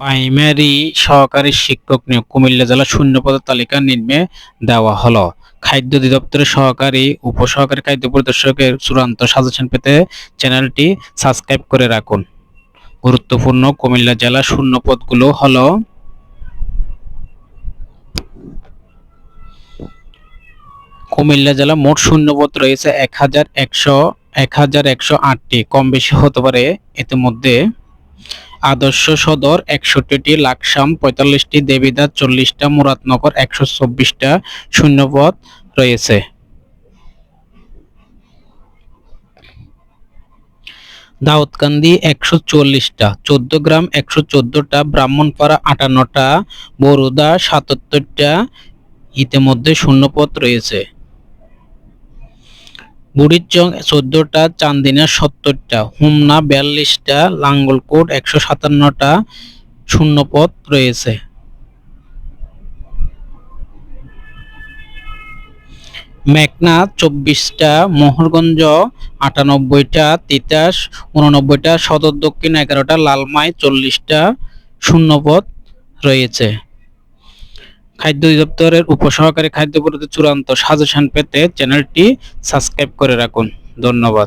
Primary সহকারী শিক্ষক নিয়োগ কুমিল্লা জেলা শূন্যপদের তালিকা নিম্নে দেওয়া হলো। খাদ্য অধিদপ্তরের সহকারী, উপসহকারী খাদ্য পরিদর্শকের চূড়ান্ত সাজেশন পেতে চ্যানেলটি সাবস্ক্রাইব করে রাখুন। গুরুত্বপূর্ণ কুমিল্লা জেলা শূন্যপদগুলো হলো কুমিল্লা জেলা মোট শূন্যপদ রয়েছে এক হাজার একশো, এক হাজার একশো আটটি। কম বেশি হতে পারে। ইতিমধ্যে আদর্শ সদর একষট্টিটি, লাকসাম পঁয়তাল্লিশটি, দেবিদা চল্লিশটা, মুরাদনগর একশো চব্বিশটা শূন্যপদ রয়েছে। দাউদকান্দি একশো চল্লিশটা চোদ্দ গ্রাম একশো চোদ্দটা, ব্রাহ্মণপাড়া আটান্নটা, বরুদা সাতাত্তরটা ইতিমধ্যে শূন্যপদ রয়েছে। বুড়িচং চোদ্দটা, চান্দিনা সত্তরটা, হুমনা বিয়াল্লিশটা, লাঙ্গলকোট একশো সাতান্নটা শূন্যপদ রয়েছে। মেঘনা চব্বিশটা, মোহরগঞ্জ আটানব্বইটা, তিতাস উননব্বইটা সদর দক্ষিণ এগারোটা, লালমাই চল্লিশটা শূন্যপদ রয়েছে। খাদ্য অধিদপ্তরের উপসহকারী খাদ্য পরিষদের চূড়ান্ত সাজেশন পেতে চ্যানেলটি সাবস্ক্রাইব করে রাখুন। ধন্যবাদ।